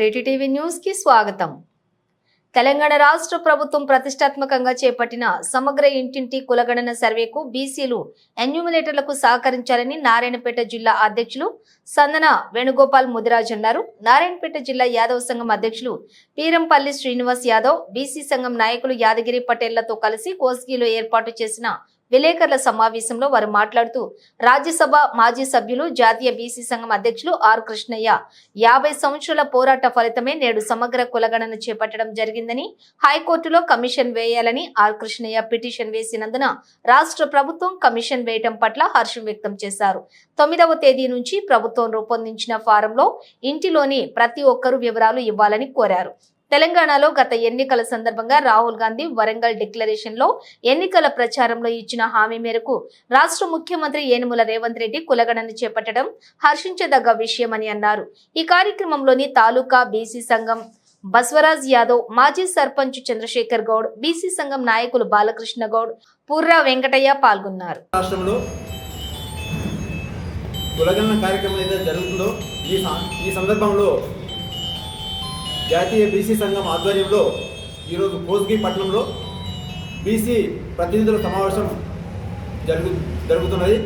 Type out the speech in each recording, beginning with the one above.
త్రీటీ TV న్యూస్కి స్వాగతం. తెలంగాణ రాష్ట్ర ప్రభుత్వం ప్రతిష్టాత్మకంగా చేపట్టిన సమగ్ర ఇంటింటి కులగణన సర్వేకు బీసీలు ఎన్యూమినేటర్లకు సహకరించాలని నారాయణపేట జిల్లా అధ్యక్షులు సందన వేణుగోపాల్ ముదిరాజ్ అన్నారు. నారాయణపేట జిల్లా యాదవ్ సంఘం అధ్యక్షులు పీరంపల్లి శ్రీనివాస్ యాదవ్ బీసీ సంఘం నాయకులు యాదగిరి పటేళ్ళతో కలిసి కోస్గిలో ఏర్పాటు చేసిన విలేకరుల సమావేశంలో వారు మాట్లాడుతూ రాజ్యసభ మాజీ సభ్యులు జాతీయ బీసీ సంఘం అధ్యక్షులు ఆర్ కృష్ణయ్య యాభై సంవత్సరాల పోరాట ఫలితమే నేడు సమగ్ర కులగణన చేపట్టడం జరిగిందని హైకోర్టులో కమిషన్ వేయాలని ఆర్ కృష్ణయ్య పిటిషన్ వేసినందున రాష్ట్ర ప్రభుత్వం కమిషన్ వేయటం పట్ల హర్షం వ్యక్తం చేశారు. తొమ్మిదవ తేదీ నుంచి ప్రభుత్వం రూపొందించిన ఫారంలో ఇంటిలోని ప్రతి ఒక్కరు వివరాలు ఇవ్వాలని కోరారు. తెలంగాణలో గత ఎన్నికల సందర్భంగా రాహుల్ గాంధీ వరంగల్ డిక్లరేషన్లో ఎన్నికల ప్రచారంలో ఇచ్చిన హామీ మేరకు రాష్ట్ర ముఖ్యమంత్రి ఏనుముల రేవంత్ రెడ్డి కులగణన చేపట్టడం హర్షించదగ్గ విషయమని అన్నారు. ఈ కార్యక్రమంలోని తాలూకా బీసీ సంఘం బస్వరాజ్ యాదవ్ మాజీ సర్పంచ్ చంద్రశేఖర్ గౌడ్ బీసీ సంఘం నాయకులు బాలకృష్ణ గౌడ్ పూర్రా వెంకటయ్య పాల్గొన్నారు. రాష్ట్రంలో కులగణన కార్యక్రమం ఏదైతే జరుగుతుందో ఈ ఈ సందర్భంలో జాతీయ బీసీ సంఘం ఆధ్వర్యంలో ఈరోజు కోస్గి బీసీ ప్రతినిధుల సమావేశం జరుగు జరుగుతున్నది.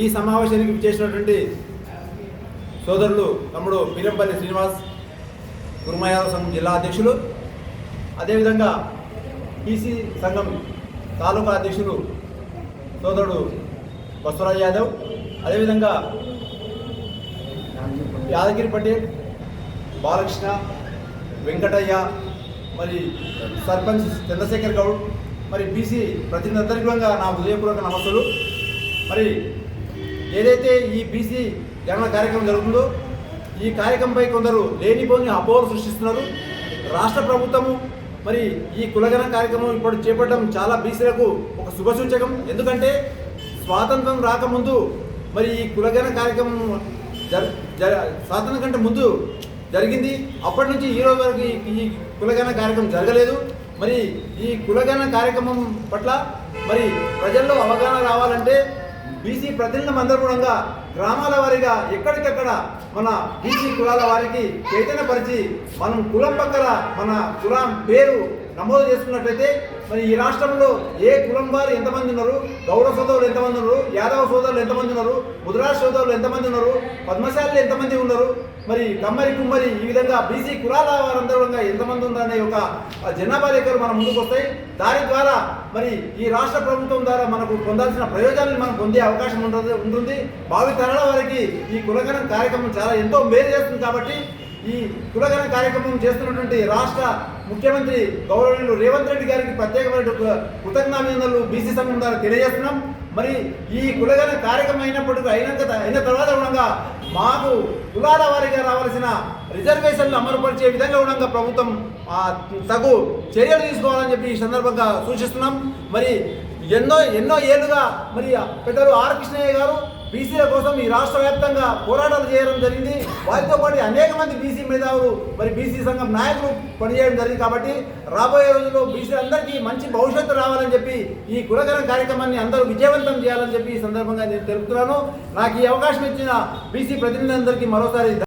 ఈ సమావేశానికి చేసినటువంటి సోదరులు తమ్ముడు పీరంపల్లి శ్రీనివాస్ కుర్మయాదవ్ సంఘం జిల్లా అధ్యక్షులు. అదేవిధంగా బీసీ సంఘం తాలూకా అధ్యక్షులు సోదరుడు బసవరాజ్ యాదవ్. అదేవిధంగా యాదగిరి పటేల్ బాలకృష్ణ వెంకటయ్య మరి సర్పంచ్ చంద్రశేఖర్ గౌడ్ మరి బీసీ ప్రతినిధి కూడా నా హృదయపూర్వక నమస్సులు. మరి ఏదైతే ఈ బీసీ గణన కార్యక్రమం జరుగుతుందో ఈ కార్యక్రమంపై కొందరు లేనిపోని అపోహలు సృష్టిస్తున్నారు. రాష్ట్ర ప్రభుత్వము మరి ఈ కులగణ కార్యక్రమం ఇప్పుడు చేపట్టడం చాలా బీసీలకు ఒక శుభసూచకం. ఎందుకంటే స్వాతంత్రం రాకముందు మరి ఈ కులగణ కార్యక్రమం జర జర స్వాతంత్రం కంటే ముందు జరిగింది. అప్పటి నుంచి ఈ రోజు వరకు ఈ- ఈ కులగణ కార్యక్రమం జరగలేదు. మరి ఈ కులగణ కార్యక్రమం పట్ల మరి ప్రజల్లో అవగాహన రావాలంటే బీసీ ప్రతినిధులం అందరూ కూడా గ్రామాల వారీగా ఎక్కడికక్కడ మన బీసీ కులాల వారికి చైతన్యపరిచి మనం కులం పక్కల మన కులం పేరు నమోదు చేసుకున్నట్లయితే మరి ఈ రాష్ట్రంలో ఏ కులం వారు ఎంతమంది ఉన్నారు గౌరవ సోదరులు ఎంతమంది ఉన్నారు యాదవ సోదరులు ఎంతమంది ఉన్నారు ముద్రా సోదరులు ఎంతమంది ఉన్నారు పద్మశాలు ఎంతమంది ఉన్నారు మరి కమ్మరి కుమ్మరి ఈ విధంగా బీసీ కులాల వారందరూ ఎంతమంది ఉన్నారనే ఒక జనాభా లెక్కలు మన ముందుకు వస్తాయి దాని ద్వారా మరి ఈ రాష్ట్ర ప్రభుత్వం ద్వారా మనకు పొందాల్సిన ప్రయోజనాన్ని మనం పొందే అవకాశం ఉంటుంది ఉంటుంది. భావి తరాల వారికి ఈ కులగణం కార్యక్రమం చాలా ఎంతో మేలు చేస్తుంది కాబట్టి ఈ కులగణం కార్యక్రమం చేస్తున్నటువంటి రాష్ట్ర ముఖ్యమంత్రి గౌరవనీయులు రేవంత్ రెడ్డి గారికి ప్రత్యేకమైన కృతజ్ఞాభినందనలు బీసీ సంఘం ద్వారా తెలియజేస్తున్నాం. మరి ఈ కులగణ కార్యక్రమం అయినప్పటికీ అయినాక అయిన తర్వాత ఉండగా మాకు కులాల వారిగా రావాల్సిన రిజర్వేషన్లు అమలుపరిచే విధంగా ఉండగా ప్రభుత్వం తగు చర్యలు తీసుకోవాలని చెప్పి ఈ సందర్భంగా సూచిస్తున్నాం. మరి ఎన్నో ఎన్నో ఏళ్ళుగా మరి పెద్దలు ఆర్ కృష్ణయ్య గారు బీసీల కోసం ఈ రాష్ట్ర వ్యాప్తంగా పోరాటాలు చేయడం జరిగింది. వారితో పాటు అనేక మంది బీసీ మేధావులు మరి బీసీ సంఘం నాయకులు పనిచేయడం జరిగింది కాబట్టి రాబోయే రోజుల్లో బీసీలందరికీ మంచి భవిష్యత్తు రావాలని చెప్పి ఈ కులకరం కార్యక్రమాన్ని అందరూ విజయవంతం చేయాలని చెప్పి ఈ సందర్భంగా నేను తెలుపుతున్నాను. నాకు ఈ అవకాశం ఇచ్చిన బీసీ ప్రతినిధులందరికీ మరోసారి